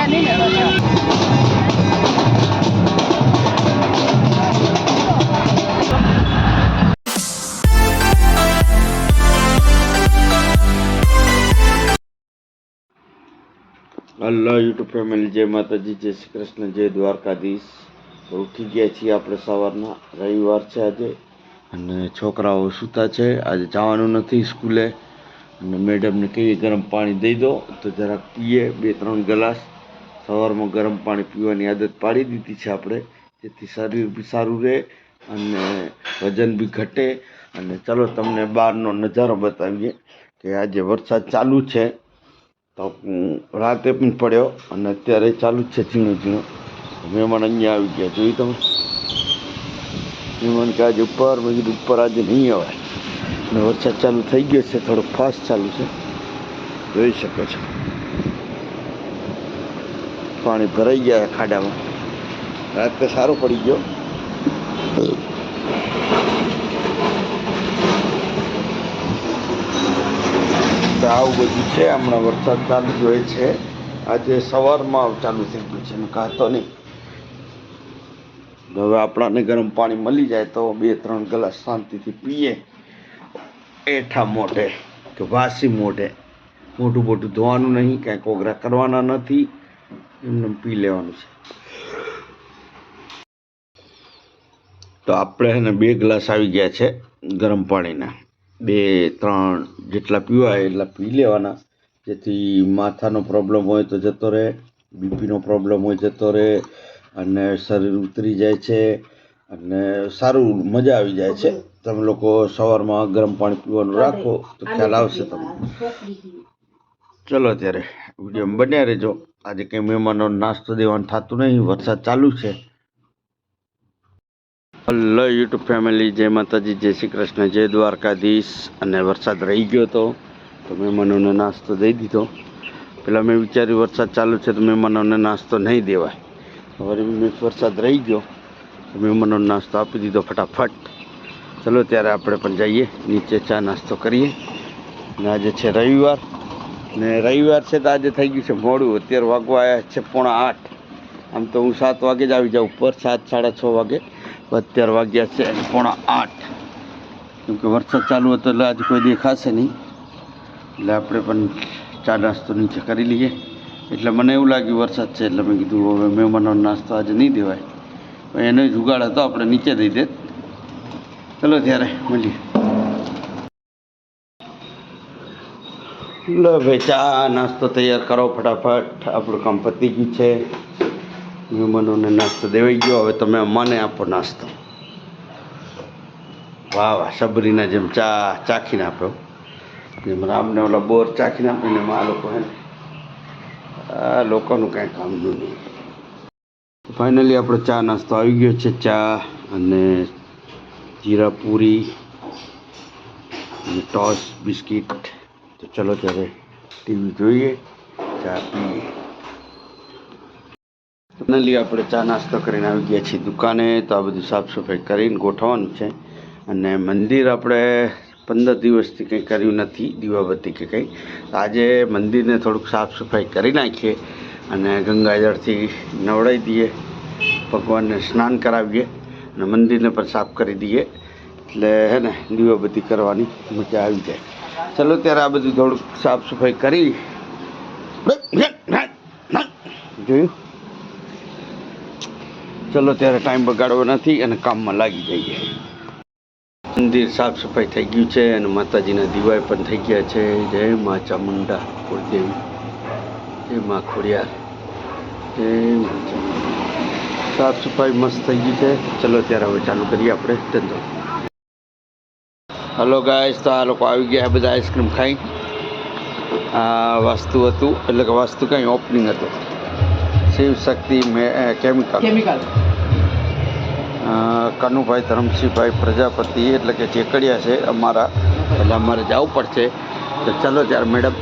જાય નહીં hello YouTube family, જય માતાજી, જય શ્રી કૃષ્ણ, જય દ્વારકાધીશ. ઉઠી ગયા છીએ આપણે સવારના. રવિવાર છે આજે અને છોકરાઓ સૂતા છે. આજે જવાનું નથી સ્કૂલે. અને મેડમને કહીએ ગરમ પાણી દઈ દો. તો જરાક પીએ બે ત્રણ ગ્લાસ. સવારમાં ગરમ પાણી પીવાની આદત પાડી દીધી છે આપણે. જેથી શરીર બી સારું રહે અને વજન બી ઘટે. અને ચલો તમને બહારનો નજારો બતાવીએ કે આજે વરસાદ ચાલુ છે. તો રાતે પણ પડ્યો અને અત્યારે ચાલુ છે ઝીણો ઝીણો. મહેમાન અહીંયા આવી ગયા. જોયું તમે? મહેમાન કે આજે ઉપર? મેં કીધું ઉપર આજે નહીં આવે. અને વરસાદ ચાલુ થઈ ગયો છે. થોડોક ફાસ્ટ ચાલુ છે. જોઈ શકો છો. પાણી ભરાઈ ગયા ખાડામાં. રાતે સારો પડી ગયો. આવું બધું છે, હમણાં વરસાદ ચાલુ જોઈએ છે. આજે સવારમાં ચાલુ થઈ ગયું છે કહેતો નહીં. હવે આપણાને ગરમ પાણી મળી જાય તો બે ત્રણ ગ્લાસ શાંતિથી પીએ. એઠા મોઢે કે વાસી મોઢે. મોટું મોટું ધોવાનું નહીં, કાંઈ કોગરા કરવાના નથી. એમને પી લેવાનું છે. તો આપણે એને બે ગ્લાસ આવી ગયા છે ગરમ પાણીના. બે ત્રણ જેટલા પીવાય એટલા પી લેવાના. જેથી માથાનો પ્રોબ્લેમ હોય તો જતો રહે બીપીનો પ્રોબ્લેમ હોય જતો રહે અને શરીર ઉતરી જાય છે અને સારું મજા આવી જાય છે. તમે લોકો સવારમાં ગરમ પાણી પીવાનું રાખો તો ખ્યાલ આવશે તમને. ચલો ત્યારે વીડિયો બન્યા રહેજો. આજે કંઈ મહેમાનો નાસ્તો દેવાનું થતું નહીં, વરસાદ ચાલુ છે. હલો યુટ્યુબ ફેમિલી, જય માતાજી, જય શ્રી કૃષ્ણ, જય દ્વારકાધીશ. અને વરસાદ રહી ગયો તો તો મહેમાનોને નાસ્તો દઈ દીધો. પેલા મેં વિચાર્યું વરસાદ ચાલુ છે તો મહેમાનોને નાસ્તો નહીં દેવાય. મેં વરસાદ રહી ગયો મહેમાનોને નાસ્તો આપી દીધો ફટાફટ. ચલો, ત્યારે આપણે પણ જઈએ, નીચે ચા નાસ્તો કરીએ. અને આજે છે રવિવાર ને રવિવાર છે તો આજે થઈ ગયું છે મોડું. અત્યારે વાગવા આવ્યા છે પોણા આઠ. આમ તો હું સાત વાગે જ આવી જાઉં ઉપર, સાત, સાડા છ વાગે. અત્યાર વાગ્યા છે પોણા આઠ. કેમકે વરસાદ ચાલુ હતો એટલે આજે કોઈ દેખાશે નહીં. એટલે આપણે પણ ચા નાસ્તો નીચે કરી લઈએ. એટલે મને એવું લાગ્યું વરસાદ છે એટલે મેં કીધું, હવે મહેમાનો નાસ્તો આજે નહીં દેવાય. એનો જુગાડ હતો આપણે નીચે દઈ દે. ચલો ત્યારે મળીએ. લો ભાઈ, ચા, નાસ્તો તૈયાર કરો ફટાફટ. આપણું કામ પતી ગયું છે. મહેમાનોને નાસ્તો દેવાઈ ગયો. હવે તમે મને આપો નાસ્તો. વાહ વાહ, સબરીના જેમ ચા, ચાખીને આપ્યો જેમ રામને ઓલા બોર ચાખીને આપીને એમાં આ લોકો હે આ લોકોનું કાંઈ કામનું નહીં. ફાઇનલી આપણો ચા નાસ્તો આવી ગયો છે, ચા અને જીરા પૂરી ટોસ, બિસ્કિટ. ચલો ત્યારે ટીવી જોઈએ, ચા પીએ. ફાઇનલી આપણે ચા નાસ્તો કરીને આવી ગયા છીએ દુકાને, તો આ બધું સાફ સફાઈ કરીને ગોઠવવાનું છે. અને મંદિર આપણે પંદર દિવસથી કંઈ કર્યું નથી, દીવાબત્તી કે કંઈ. આજે મંદિરને થોડુંક સાફ સફાઈ કરી નાખીએ અને ગંગાજળથી નવડાવી દઈએ. ભગવાનને સ્નાન કરાવીએ અને મંદિરને પણ સાફ કરી દઈએ. એટલે હે ને, દીવાબત્તી કરવાની મજા આવી જાય. ચલો ત્યારે આ બધું થોડુંક સાફ સફાઈ કરી. જોયું? ચલો ત્યારે ટાઈમ બગાડવો નથી અને કામમાં લાગી જઈએ. મંદિર સાફ સફાઈ થઈ ગયું છે અને માતાજીના દિવાય પણ થઈ ગયા છે. જય મા ચામુંડા કુળદેવી. જય મા ખોડિયાર. જય સાફ સફાઈ મસ્ત થઈ ગઈ છે. ચલો ત્યારે હવે ચાલુ કરીએ આપણે ધંધો. હલો ગાઈસ તો આ લોકો આવી ગયા બધા આઈસ્ક્રીમ ખાઈ. આ વાસ્તુ હતું એટલે કે વાસ્તુ કંઈ ઓપનિંગ હતું. શિવ શક્તિ કેમિકલ કેમિકલ કનુભાઈ ધરમસિંહભાઈ પ્રજાપતિ એટલે કે ચેકડિયા છે અમારા એટલે અમારે જવું પડશે. તો ચલો ત્યારે મેડમ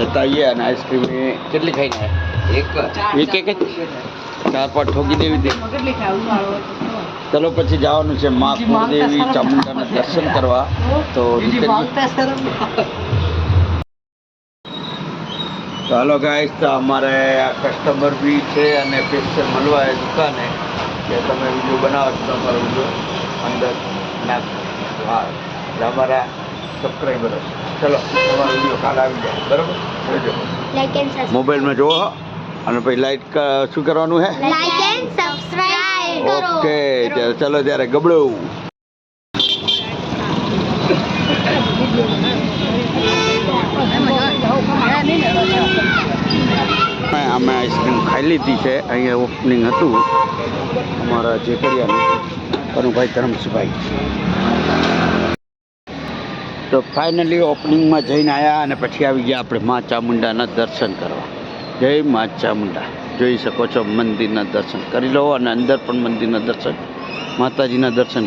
જતા આવીએ અને આઈસ્ક્રીમ કેટલી ખાઈને એક એક ચાર પાંચ ઠોકી દેવી ખાવું ચલો પછી જવાનું છે મા કુળદેવી. ચામુંડાના દર્શન કરવા. તો હાલો ગાઈસ તો અમારે આ કસ્ટમર બી છે અને સ્પેશિયલ મળવા એ દુકાને કે તમે વીડિયો બનાવો છો તમારો વીડિયો અંદર. નાખ હા અમારા સબસ્ક્રાઈબર ચલો તમારો વીડિયો કાલ આવી જાય. બરાબર? જોજો. લાઈક એન્ડ સબસ્ક્રાઇબ મોબાઈલમાં જુઓ અને પછી લાઈટ શું કરવાનું હે? ઓકે ચાલો ત્યારે ગબડું. અમે આઈસ્ક્રીમ ખાઈ લીધી છે, અહીંયા ઓપનિંગ હતું. અમારા જેકરિયાનું કનુભાઈ ધરમસિંહભાઈ. તો ફાઇનલી ઓપનિંગમાં જઈને આવ્યા અને પછી આવી ગયા આપણે મા ચામુંડાના દર્શન કરવા. જય મા ચામુંડા. જોઈ શકો છો મંદિરના દર્શન. કરી લો અને અંદર પણ મંદિરના દર્શન. માતાજીના દર્શન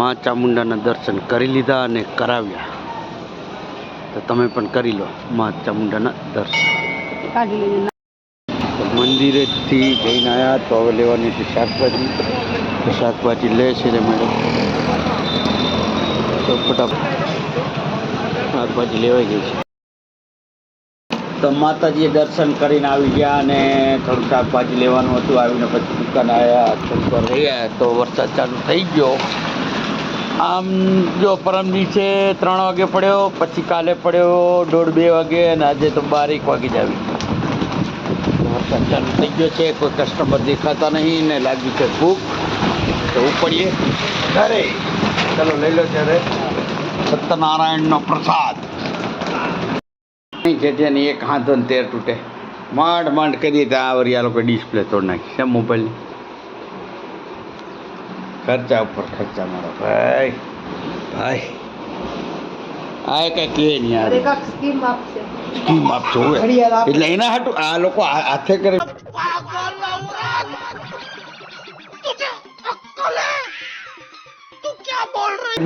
મા ચામુંડાના દર્શન કરી લીધા અને કરાવ્યા. તો તમે પણ કરી લો મા ચામુંડાના દર્શન. મંદિરે મંદિરેથી જઈને આવ્યા તો હવે લેવાની છે શાકભાજી. તો શાકભાજી લે છે રે મેડમ. તો ફટાફટ શાકભાજી લેવાઈ ગઈ છે. તો માતાજીએ દર્શન કરીને આવી ગયા અને થોડું શાકભાજી લેવાનું હતું. આવીને પછી દુકાન આવ્યા થોડીક રહ્યા તો વરસાદ ચાલુ થઈ ગયો. આમ જો પરમ દિવસે ત્રણ વાગે પડ્યો, પછી કાલે પડ્યો દોઢ બે વાગે અને આજે તો બાર એક વાગે જ આવી. ચાલુ થઈ ગયો છે, કોઈ કસ્ટમર દેખાતા નહીં ને લાગી છે ભૂખ. તો ઉપડીએ. ઘરે ચલો લઈ લો ત્યારે. સત્યનારાયણનો પ્રસાદ. છે જેની એક હાથો તેર તૂટે. માંડ માંડ કરીએ તો આ વળી આ લોકો ડિસ્પ્લે તોડ નાખી. છે મોબાઈલની ખર્ચા ઉપર ખર્ચા મારો ભાઈ. ભાઈ. આ કઈ કે નહીં યાર સ્કીમ આપશે. સ્કીમ આપશો. એટલે એના હાટું આ લોકો હાથે કરે.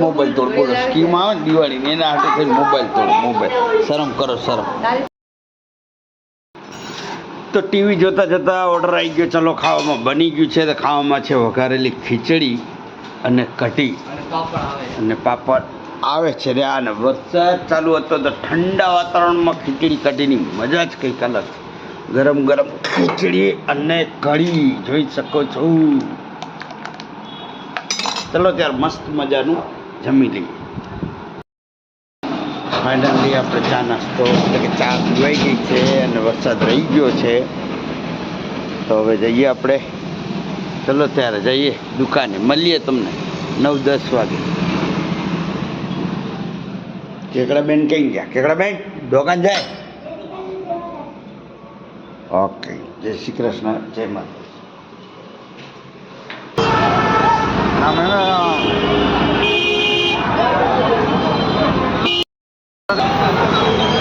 મોબાઈલ તોડ બોલો સ્કીમ આવે ને દિવાળીની એના હાટે થઈ મોબાઈલ તોડ મોબાઈલ. શરમ કરો શરમ. તો ટીવી જોતા જતા ઓર્ડર આવી ગયો ચલો ખાવામાં બની ગયું છે તો ખાવામાં છે વઘારેલી ખીચડી. અને કઢી. અને પાપડ આવે છે. રે. અને વરસાદ ચાલુ હતો તો ઠંડા વાતાવરણમાં ખીચડી કઢીની મજા જ કંઈક અલગ. ગરમ ગરમ ખીચડી અને કઢી જોઈ શકો છો. ચલો ત્યારે મસ્ત મજાનું જમી લઈએ. ફાઇનલી આપણે ચા નાસ્તો એટલે કે ચા પીવાઈ ગઈ છે અને વરસાદ રહી ગયો છે. તો હવે જઈએ આપણે. ચલો ત્યારે જઈએ દુકાને મળીએ તમને નવ દસ વાગે કેકડાબેન કઈ ગયા કેકડાબેન દુકાન જાય ઓકે જય શ્રી કૃષ્ણ જય માતા રામ રામ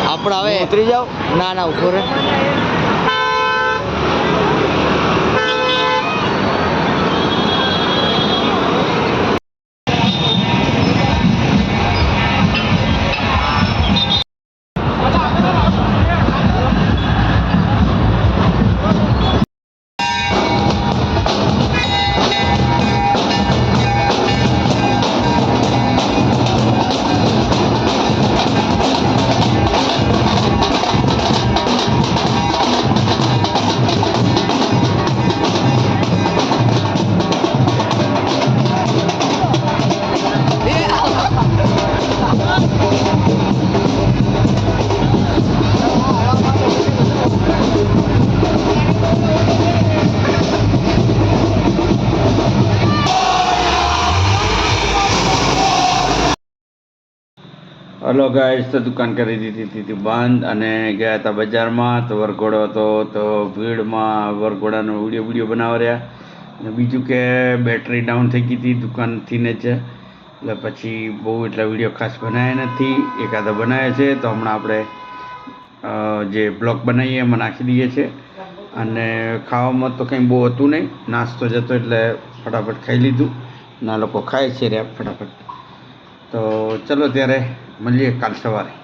આપણે હવે ઉતરી જાઓ ના ના ઊભો રે હલો ગાઈસ, તો દુકાન કરી દીધી હતી બંધ અને ગયા હતા બજારમાં, તો વરઘોડો હતો, તો ભીડમાં વરઘોડાનો વીડિયો વીડિયો બનાવ રહ્યા. અને બીજું કે બેટરી ડાઉન થઈ ગઈ હતી દુકાનથી ને જ એટલે પછી બહુ એટલા વીડિયો ખાસ બનાવ્યા નથી, એકાદા બનાવ્યા છે, તો હમણાં આપણે જે બ્લોગ બનાવીએ એમાં નાખી દઈએ છીએ. અને ખાવામાં તો કંઈ બહુ હતું નહીં, નાસ્તો જતો એટલે ફટાફટ ખાઈ લીધું. ના લોકો ખાય છે રહ્યા ફટાફટ. તો ચલો ત્યારે મળીએ કાલ સવારે.